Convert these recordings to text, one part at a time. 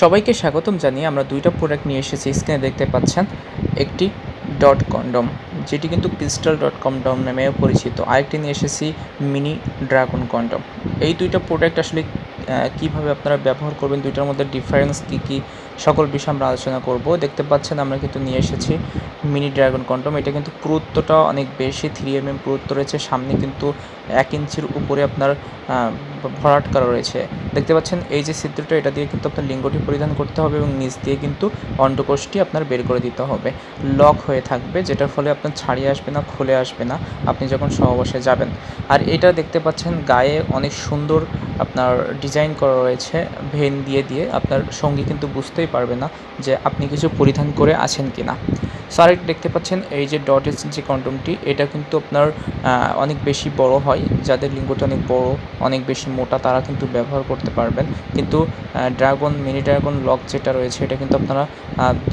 সবাইকে স্বাগতম জানিয়ে আমরা দুইটা প্রোডাক্ট নিয়ে এসেছি। স্ক্রিনে দেখতে পাচ্ছেন একটি ডট কন্ডম যেটি কিন্তু ক্রিস্টাল ডট কন্ডম নামেও পরিচিত। আরেকটি নিয়ে এসেছি মিনি ড্রাগন কন্ডম এই দুইটা প্রোডাক্ট আসলে কীভাবে আপনারা ব্যবহার করবেন, দুইটার মধ্যে ডিফারেন্স কী কী সকল বিষয় আমরা আলোচনা করব। দেখতে পাচ্ছেন আমরা কিন্তু নিয়ে এসেছি মিনি ড্রাগন কন্ডম এটা কিন্তু পুরুত্বটা অনেক বেশি থ্রি এম এম পুরুত্ব রয়েছে। সামনে কিন্তু এক ইঞ্চির উপরে আপনার ভরাট করা রয়েছে। দেখতে পাচ্ছেন এই যে ছিদ্রটা, এটা দিয়ে কিন্তু আপনার লিঙ্গটি পরিধান করতে হবে এবং নিচ দিয়ে কিন্তু অন্ডকোষটি আপনার বের করে দিতে হবে। লক হয়ে থাকবে, যেটার ফলে আপনার ছাড়িয়ে আসবে না, খুলে আসবে না, আপনি যখন সহবাসে যাবেন। আর এটা দেখতে পাচ্ছেন গায়ে অনেক সুন্দর আপনার ডিজাইন করা রয়েছে, ভেন দিয়ে দিয়ে। আপনার সঙ্গী কিন্তু বুঝতেই পারবে না যে আপনি কিছু পরিধান করে আছেন কি না সো আরেকটা দেখতে পাচ্ছেন, এই যে ডট এস যে কন্ডমটি এটা কিন্তু আপনার অনেক বেশি বড় হয়। যাদের লিঙ্গটা অনেক বড়, অনেক বেশি মোটা, তারা কিন্তু ব্যবহার করতে পারবেন। কিন্তু ড্রাগন মিনি ড্রাগন লক যেটা রয়েছে, এটা কিন্তু আপনারা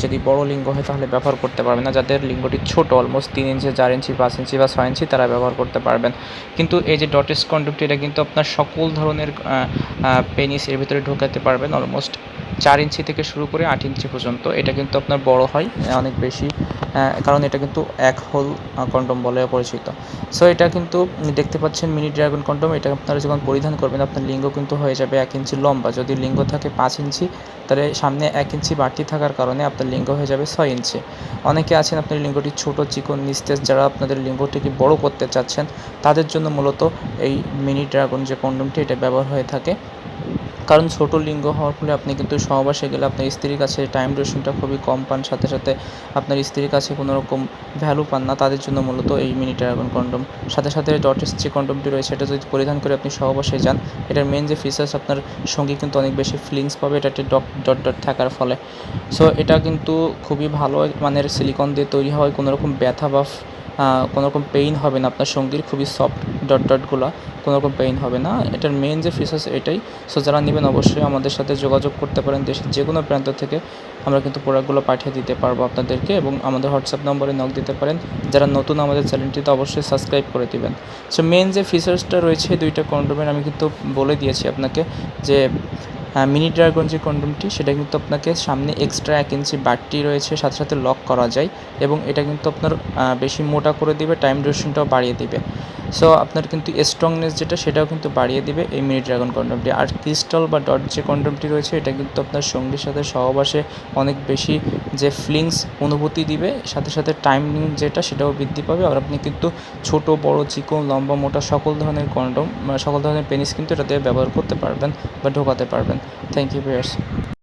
যদি বড় লিঙ্গ হয়, তাহলে ব্যবহার করতে পারবেন না। যাদের লিঙ্গটি ছোট অলমোস্ট তিন ইঞ্চি চার ইঞ্চি পাঁচ ইঞ্চি বা ছয় ইঞ্চি তারা ব্যবহার করতে পারবেন। কিন্তু এই যে ডটেস কন্ডমটি এটা কিন্তু আপনার সকল ধরনের পেনিস এর ভিতরে ঢোকাতে পারবেন অলমোস্ট চার ইঞ্চি থেকে শুরু করে আট ইঞ্চি পর্যন্ত। এটা কিন্তু আপনার বড় হয় অনেক বেশি কারণ এটা কিন্তু এক হোল কন্ডম বলে পরিচিত। সো এটা কিন্তু দেখতে পাচ্ছেন মিনি ড্রাগন কন্ডম, এটা আপনারা যখন পরিধান করবেন, আপনার লিঙ্গ কিন্তু হয়ে যাবে এক ইঞ্চি লম্বা। যদি লিঙ্গ থাকে পাঁচ ইঞ্চি, তাহলে সামনে এক ইঞ্চি বাড়তি থাকার কারণে আপনার লিঙ্গ হয়ে যাবে ছয় ইঞ্চি। অনেকে আছেন আপনার লিঙ্গটি ছোট, চিকন, নিস্তেজ, যারা আপনাদের লিঙ্গটিকে বড় করতে চাচ্ছেন, তাদের জন্য মূলত এই মিনি ড্রাগন যে কন্ডমটি, এটা ব্যবহার হয়ে থাকে। কারণ ছোট লিঙ্গ হওয়ার ফলে আপনি কিন্তু সহবাসে গেলে আপনার স্ত্রীর কাছে টাইম ডিউরেশনটা খুবই কম পান, সাথে সাথে আপনার স্ত্রীর কাছে কোনো রকম ভ্যালু পান না, তাদের জন্য মূলত এই মিনি ড্রাগন কন্ডম সাথে সাথে ডটেস যে কন্ডমটি রয়েছে, এটা যদি পরিধান করে আপনি সহবাসে যান, এটার মেন যে ফিচার্স আপনার সঙ্গী কিন্তু অনেক বেশি ফিলিংস পাবে, এটা ডট ডট ডট থাকার ফলে। সো এটা কিন্তু খুবই ভালো মানের সিলিকন দিয়ে তৈরি হয়, কোনো রকম ব্যথা বা কোনো রকম পেইন হবে না, আপনার সঙ্গীর খুবই সফট ডট ডটগুলো কোনো রকম পেইন হবে না। এটার মেন যে ফিচার্স এটাই। সো যারা নেবেন অবশ্যই আমাদের সাথে যোগাযোগ করতে পারেন দেশের যে কোনো প্রান্ত থেকে। আমরা কিন্তু প্রোডাক্টগুলো পাঠিয়ে দিতে পারব আপনাদেরকে এবং আমাদের হোয়াটসঅ্যাপ নম্বরে নক দিতে পারেন। যারা নতুন আমাদের চ্যানেলটিতে অবশ্যই সাবস্ক্রাইব করে দিবেন। সো মেন যে ফিচার্সটা রয়েছে দুইটা কন্ডোমের আমি কিন্তু বলে দিয়েছি আপনাকে যে মিনি ড্রাগন যে কন্ডোমটি সেটা কিন্তু আপনাকে সামনে এক্সট্রা এক ইঞ্চি বাড়তি রয়েছে, সাথে সাথে লক করা যায় এবং এটা কিন্তু আপনার বেশি মোটা করে দিবে টাইম ডিউরেশনটাও বাড়িয়ে দিবে। সো আপনার কিন্তু স্ট্রংনেস যেটা, সেটাও কিন্তু বাড়িয়ে দিবে এই মিনি ড্রাগন কন্ডোমটি আর ক্রিস্টাল বা ডট যে কন্ডোমটি রয়েছে, এটা কিন্তু আপনার সঙ্গীর সাথে সহবাসে অনেক বেশি যে ফিলিংস অনুভূতি দিবে, সাথে সাথে টাইমিং যেটা, সেটাও বৃদ্ধি পাবে। আর আপনি কিন্তু ছোট, বড়, চিকন, লম্বা, মোটা সকল ধরনের কন্ডোম সকল ধরনের পেনিস কিন্তু এটা দিয়ে ব্যবহার করতে পারবেন বা ঢোকাতে পারবেন। Thank you viewers